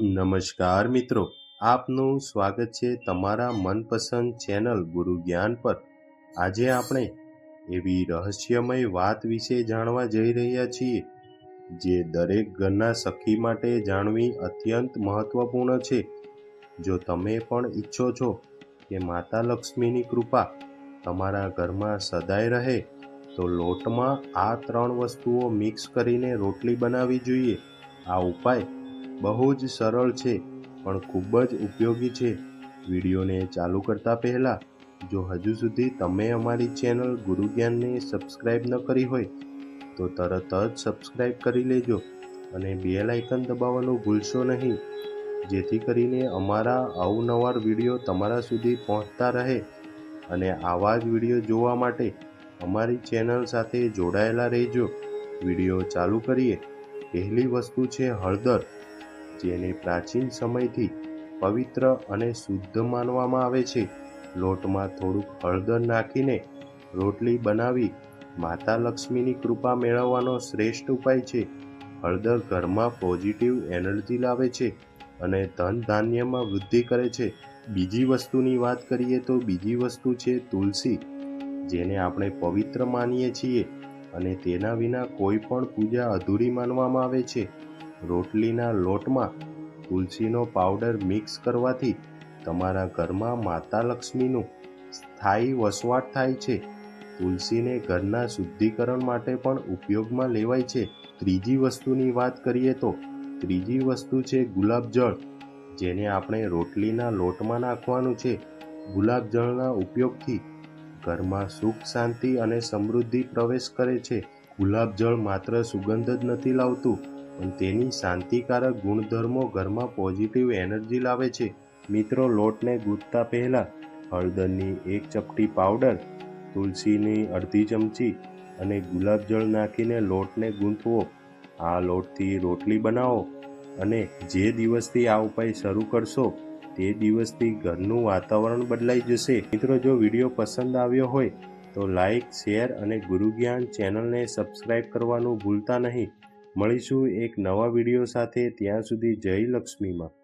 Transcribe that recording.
નમસ્કાર મિત્રો, આપનું સ્વાગત છે તમારા મનપસંદ ચેનલ ગુરુ જ્ઞાન પર. આજે આપણે એવી રહસ્યમય વાત વિશે જાણવા જઈ રહ્યા છીએ, જે દરેક ઘરના સખી માટે જાણવી અત્યંત મહત્વપૂર્ણ છે. જો તમે પણ ઈચ્છો છો કે માતા લક્ષ્મીની કૃપા તમારા ઘરમાં સદાય રહે, તો લોટમાં આ ત્રણ વસ્તુઓ મિક્સ કરીને રોટલી બનાવવી જોઈએ. આ ઉપાય બહુ જ સરળ છે, પણ ખૂબ જ ઉપયોગી છે. વિડીયોને ચાલુ કરતા પહેલાં, જો હજુ સુધી તમે અમારી ચેનલ ગુરુ જ્ઞાનને સબસ્ક્રાઇબ ન કરી હોય, તો તરત જ સબસ્ક્રાઇબ કરી લેજો અને બેલ આઇકન દબાવવાનું ભૂલશો નહીં, જેથી કરીને અમારા અવનવાર વીડિયો તમારા સુધી પહોંચતા રહે અને આવા જ વીડિયો જોવા માટે અમારી ચેનલ સાથે જોડાયેલા રહેજો. વીડિયો ચાલુ કરીએ. પહેલી વસ્તુ છે હળદર. જેને પ્રાચીન સમયથી પવિત્ર અને શુદ્ધ માનવામાં આવે છે. લોટમાં થોડુંક હળદર નાખીને રોટલી બનાવી માતા લક્ષ્મીની કૃપા મેળવવાનો શ્રેષ્ઠ ઉપાય છે. હળદર ઘરમાં પોઝિટિવ એનર્જી લાવે છે અને ધન ધાન્યમાં વૃદ્ધિ કરે છે. બીજી વસ્તુની વાત કરીએ તો બીજી વસ્તુ છે તુલસી, જેને આપણે પવિત્ર માનીએ છીએ અને તેના વિના કોઈ પણ પૂજા અધૂરી માનવામાં આવે છે. રોટલીના લોટમાં તુલસીનો પાવડર મિક્સ કરવાથી તમારા ઘરમાં માતા લક્ષ્મીનું સ્થાયી વસવાટ થાય છે. તુલસીને ઘરના શુદ્ધિકરણ માટે પણ ઉપયોગમાં લેવાય છે. ત્રીજી વસ્તુની વાત કરીએ તો ત્રીજી વસ્તુ છે ગુલાબજળ જેને આપણે રોટલીના લોટમાં નાખવાનું છે. ગુલાબજળના ઉપયોગથી ઘરમાં સુખ, શાંતિ અને સમૃદ્ધિ પ્રવેશ કરે છે. ગુલાબજળ માત્ર સુગંધ જ નથી લાવતું પણ તેની શાંતિકારક ગુણધર્મો ઘરમાં પોઝિટિવ એનર્જી લાવે છે. મિત્રો, લોટને ગૂંથતા પહેલાં હળદરની એક ચપટી પાવડર તુલસીની અડધી ચમચી અને ગુલાબજળ નાખીને લોટને ગૂંથવો. આ લોટથી રોટલી બનાવો અને જે દિવસથી આ ઉપાય શરૂ કરશો, તે દિવસથી ઘરનું વાતાવરણ બદલાઈ જશે. મિત્રો, જો વીડિયો પસંદ આવ્યો હોય તો લાઈક શેર અને ગુરુ જ્ઞાન ચેનલને સબસ્ક્રાઈબ કરવાનું ભૂલતા નહીં. મળીશું એક નવા વીડિયો સાથે ત્યાં સુધી જય લક્ષ્મીમાં.